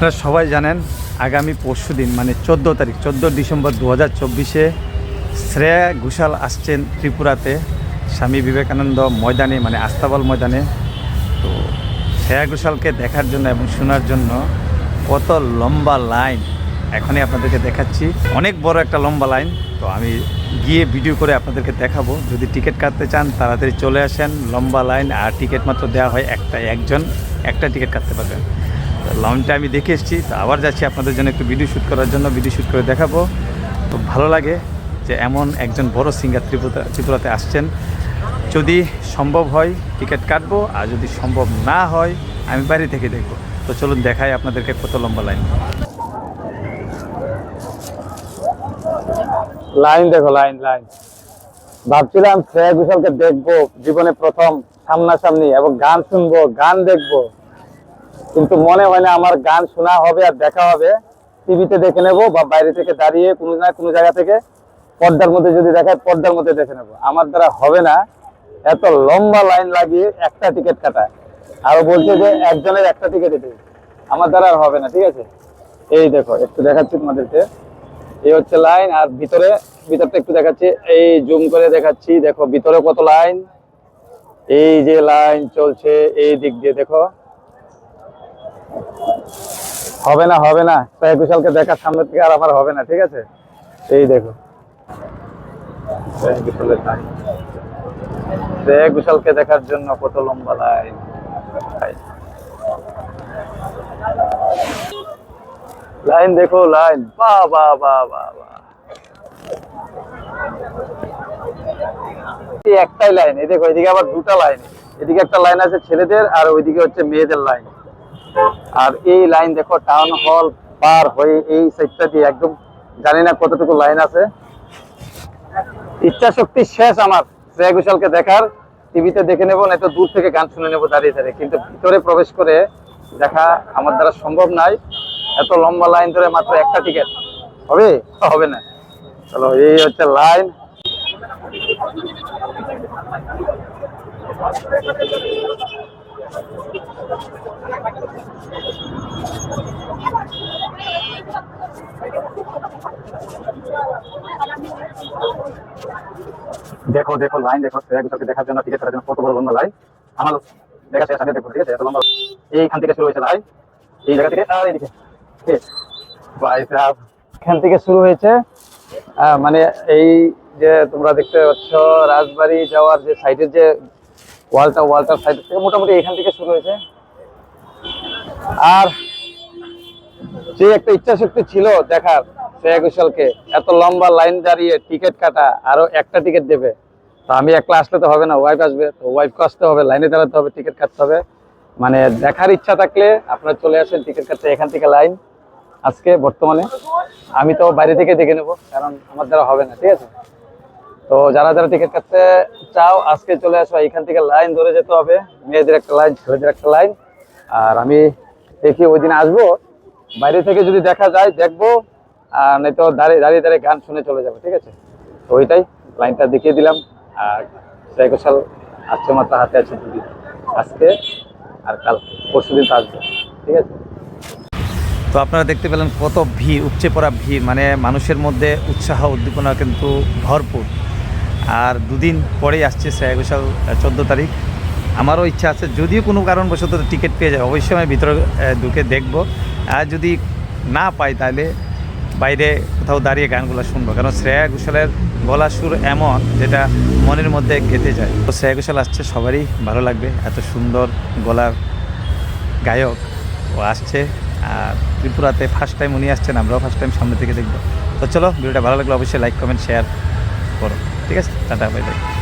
আপনারা সবাই জানেন, আগামী পরশু দিন মানে চোদ্দ তারিখ, চোদ্দ ডিসেম্বর দু হাজার চব্বিশে শ্রেয়া ঘোষাল আসছেন ত্রিপুরাতে, স্বামী বিবেকানন্দ ময়দানে মানে আস্তাবল ময়দানে। তো শ্রেয়া ঘোষালকে দেখার জন্য এবং শোনার জন্য কত লম্বা লাইন এখনই আপনাদেরকে দেখাচ্ছি। অনেক বড় একটা লম্বা লাইন। তো আমি গিয়ে ভিডিও করে আপনাদেরকে দেখাবো। যদি টিকিট কাটতে চান, তাড়াতাড়ি চলে আসেন। লম্বা লাইন আর টিকিট মাত্র দেওয়া হয় একটা, একজন, একটা টিকিট কাটতে পারবেন। লাইনটা আমি দেখে এসেছি। তো আবার যাচ্ছি আপনাদের জন্য একটু ভিডিও শ্যুট করার জন্য। ভিডিও শ্যুট করে দেখাবো। তো ভালো লাগে যে এমন একজন বড় সিঙ্গার ত্রিপুরা ত্রিপুরাতে আসছেন। যদি সম্ভব হয় টিকিট কাটবো। আর যদি সম্ভব না হয়, আমি বাড়ি থেকে দেখব। তো চলুন দেখাই আপনাদেরকে কত লম্বা লাইন লাইন দেখো লাইন লাইন ভাবছিলাম শ্রেয়া ঘোষালকে দেখব। জীবনে প্রথম সামনাসামনি এবং গান শুনব, গান দেখব। কিন্তু মনে হয় না আমার গান শোনা হবে আর দেখা হবে। টিভিতে দেখে নেব বা বাইরে থেকে দাঁড়িয়ে কোনো না কোনো জায়গা থেকে পর্দার মধ্যে যদি দেখায় পর্দার মধ্যে দেখে নেব। আমার দ্বারা হবে না। এত লম্বা লাইন লাগিয়ে একটা টিকিট কাটা আরও বলছে যে একজনের একটা টিকিট দিতে। আমার দ্বারা আর হবে না, ঠিক আছে? এই দেখো, একটু দেখাচ্ছি তোমাদেরকে। এই হচ্ছে লাইন, আর ভিতরে, ভিতরটা একটু দেখাচ্ছি। এই জুম করে দেখাচ্ছি। দেখো, ভিতরে কত লাইন? এই যে লাইন চলছে, এই দিক দিয়ে দেখো। হবে না হবে না। সাহেব বিশালকে দেখার সামনে থেকে আর আমার হবে না ঠিক আছে? এই দেখো। সাহেব বিশালকে দেখার জন্য কত লম্বা লাইন লাইন দেখো লাইন বা বা বা বা বা। একটাই লাইন এই দেখো এদিকে আবার দুটা লাইন এদিকে একটা লাইন আছে ছেলেদের আর ওইদিকে হচ্ছে মেয়েদের লাইন আর এই লাইন দেখো টাউন হল পার হয়ে এই সাইডটা দিয়ে একদম জানি না কতটুকু লাইন আছে। ইচ্ছা শক্তি শেষ আমার শ্রেয়া ঘোষালকে দেখার। টিভিতে দেখে নেব না তো দূর থেকে গান শুনে নেব দাঁড়িয়ে দাঁড়িয়ে। কিন্তু ভিতরে প্রবেশ করে দেখা আমার দ্বারা সম্ভব নাই। এত লম্বা লাইন ধরে মাত্র একটা টিকিট হবে? হবে না। চলো, এই হচ্ছে লাইন দেখো দেখো লাইন দেখো শ্রেয়া ঘোষালকে দেখার জন্য টিকিট করার জন্য কত বড় লম্বা লাইন আমার দেখা শেষ দেখো ঠিক আছে? এত লম্বা এইখান থেকে শুরু হয়েছে লাইন এই জায়গা থেকে আর এইদিকে। ভাই সাহেব, এখান থেকে শুরু হয়েছে মানে এই যে তোমরা দেখতে পাচ্ছ রাজবাড়ি যাওয়ার যে সাইডের যে ওয়ালটা, ওয়ালটার সাইড থেকে মোটামুটি এখান থেকে শুরু হয়েছে। আর যে একটা ইচ্ছা শক্তি ছিল দেখার, শ্রেয়া ঘোষালকে, এত লম্বা লাইন দাঁড়িয়ে টিকিট কাটা, আরও একটা টিকিট দেবে। তো আমি একলা আসলে তো হবে না ওয়াইফ আসবে, তো ওয়াইফকে আসতে হবে লাইনে দাঁড়াতে হবে, টিকিট কাটতে হবে। মানে দেখার ইচ্ছা থাকলে আপনারা চলে আসেন, টিকিট কাটতে, এখান থেকে লাইন আজকে বর্তমানে আমি তো বাইরে থেকে দেখে নেব, কারণ আমার দ্বারা হবে না, ঠিক আছে? তো যারা যারা টিকিট কাটতে চাও, আজকে চলে আসো এখান থেকে লাইন ধরে যেতে হবে। মেয়েদের একটা লাইন ছেলেদের একটা লাইন আর আমি দেখি ওই দিন আসব। বাইরে থেকে যদি দেখা যায়, দেখব। আর নয়তো দাঁড়িয়ে দাঁড়িয়ে দাঁড়িয়ে গান শুনে চলে যাব, ঠিক আছে? তো ওইটাই লাইনটা দেখিয়ে দিলাম। আর সাইকোশাল আজকে মাত্র হাতে আছে দুদিন। আজকে আর কাল, পরশু দিন আসবে, ঠিক আছে? তো আপনারা দেখতে পেলেন কত ভিড়, উপচে পড়া ভিড়। মানে মানুষের মধ্যে উৎসাহ, উদ্দীপনা কিন্তু ভরপুর। আর দুদিন পরেই আসছে শ্রেয়া ঘোষাল চোদ্দ তারিখ। আমারও ইচ্ছা আছে, যদিও কোনো কারণবশত টিকিট পেয়ে যায় অবশ্যই আমি ভিতরে ঢুকে দেখব। আর যদি না পাই তাহলে বাইরে কোথাও দাঁড়িয়ে গানগুলো শুনব, কারণ শ্রেয়া ঘোষালের গলা সুর এমন যেটা মনের মধ্যে গেঁথে যায়। তো শ্রেয়া ঘোষাল আসছে, সবারই ভালো লাগবে, এত সুন্দর গলার গায়ক ও আসছে। আর ত্রিপুরাতে ফার্স্ট টাইম উনি আসছেন, আমরাও ফার্স্ট টাইম সামনে থেকে দেখব। তো চলো, ভিডিওটা ভালো লাগলে অবশ্যই লাইক কমেন্ট শেয়ার করো। ঠিক আছে টাটা বাই বাই।